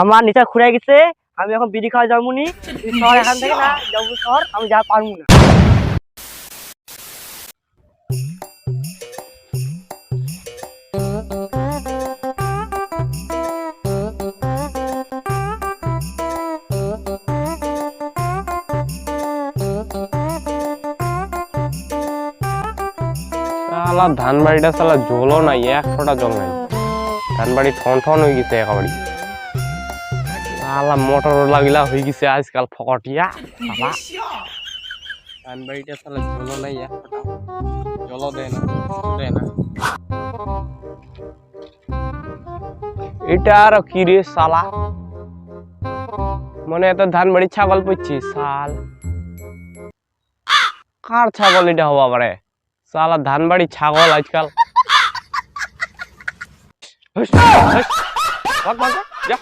আমার নিচে খুঁড়ে গেছে, আমি এখন বিড়ি খাওয়া যাব নি শহর এখান থেকে না যাব শহর, আমি যা পারব না। ধান বাড়িটা সালা জলও নাই এক ফোঁটা জল নাই। ধান বাড়ি ঠন ঠন হয়ে গেছে একেবারে। সালা মোটর লাগিলা হয়ে গেছে আজকাল ফকটিয়া। সালা ধান বাড়িটা সালা জলও নাই এক ফোঁটা জলও দেয় না দেয় না। এটা আর কি রে সালা মনে এত ধান বাড়ি ছাগল পড়ছি সাল কার ছাগল এটা হবা পারে? সালা ধান বাড়ি ছাগল আজকাল। ভাগ, ভাগ, যা,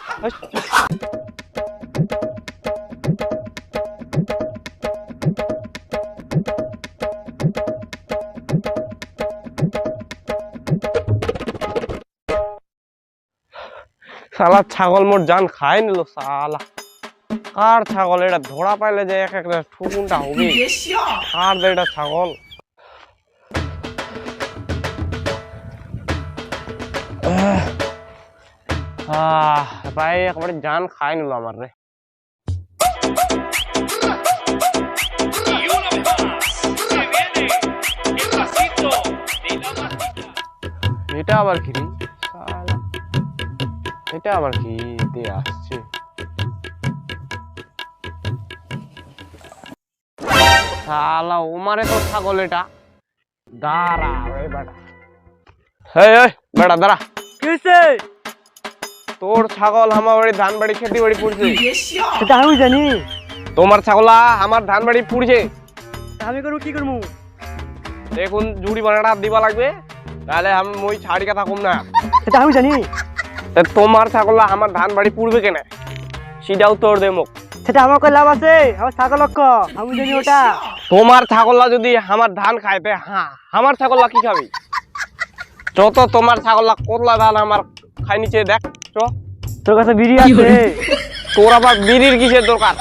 সালা ছাগল মোর জান খাই নিল সালা কার ছাগল এটা ধরা পাইলে যে এক একটা ঠুকুনটা হবে কার এটা ছাগল ভাই, একবারে জান খাই নিল আমার রে. এটা আবার কি। এটা আবার কি দিয়ে আসছে? শালা ওমারে তো ছাগল এটা। দাঁড়া ওই বেটা। এই ওই বেটা দাঁড়া। কিসে তোর ছাগল আমার বাড়ি ধান বাড়ি খেতে বাড়ি পুড়ছে। সেটা আমি জানি। তোমার ছাগলা আমার ধান বাড়ি পুড়ছে আমি করব কি করব? দেখুন জুড়ি বানাটা দিবা লাগবে তাহলে আমি মই ছাড়ি কথা কম না। সেটা আমি জানি। তা তোমার ছাগলা আমার ধান বাড়ি পুড়বে কেন? সেটাও তোর দে মুখ। সেটা আমার কই লাভ আছে আমার ছাগল আমি জানি ওটা। তোমার ছাগললা যদি আমার ধান খাইতে হ্যাঁ আমার ছাগললা কি খাবি? যত তোমার ছাগললা কোতলা ধান আমার খাই নিচে দেখ চ। তোর কাছে বিড়ি আছে। তোর আবার বিড়ির কিসের দরকার?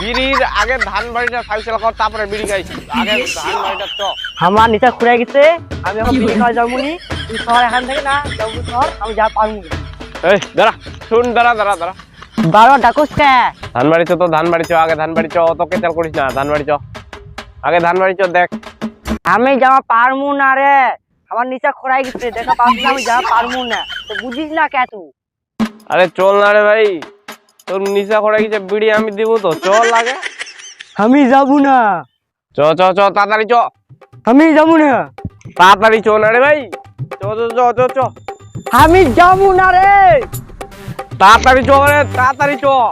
বিড়ির আগে ধান বাড়িটা ফাইসলা কর তারপরে বিড়ি খাইছি আগে ধান বাড়িটা চ। আমার নিচে খুঁড়ে গেছে আমি এখন বিড়ি খাওয়া যাব নি। তুই শহর এখান থেকে না যাব শহর আমি যা পারব। এই দাঁড়া শুন দাঁড়া দাঁড়া দাঁড়া। বারো ডাকুস কে? ধান বাড়ি তো ধান বাড়ি চ আগে ধান বাড়ি চ অত কেচাল করিস না ধান বাড়ি চ। আগে ধান বাড়ি চ দেখ। আমি যাওয়া পারব না রে। আমার নিচে খোড়াই গেছে দেখা পাচ্ছি না আমি যাওয়া পারব না। তো বুঝিস না কে তুই? আরে চল না রে ভাই তোর করে গেছে বিড়ি আমি দিব তো চল লাগে আমি যাব না। চ চ চ তাড়াতাড়ি চ। আমি যাব না। তাড়াতাড়ি চ না রে ভাই। চ চ চ চ চ। আমি যাব না রে। তাড়াতাড়ি চো রে তাড়াতাড়ি চো।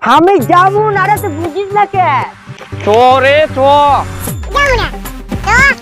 আমি যাব না রে তুই বুঝিস না কে? চো রে চ। না। To,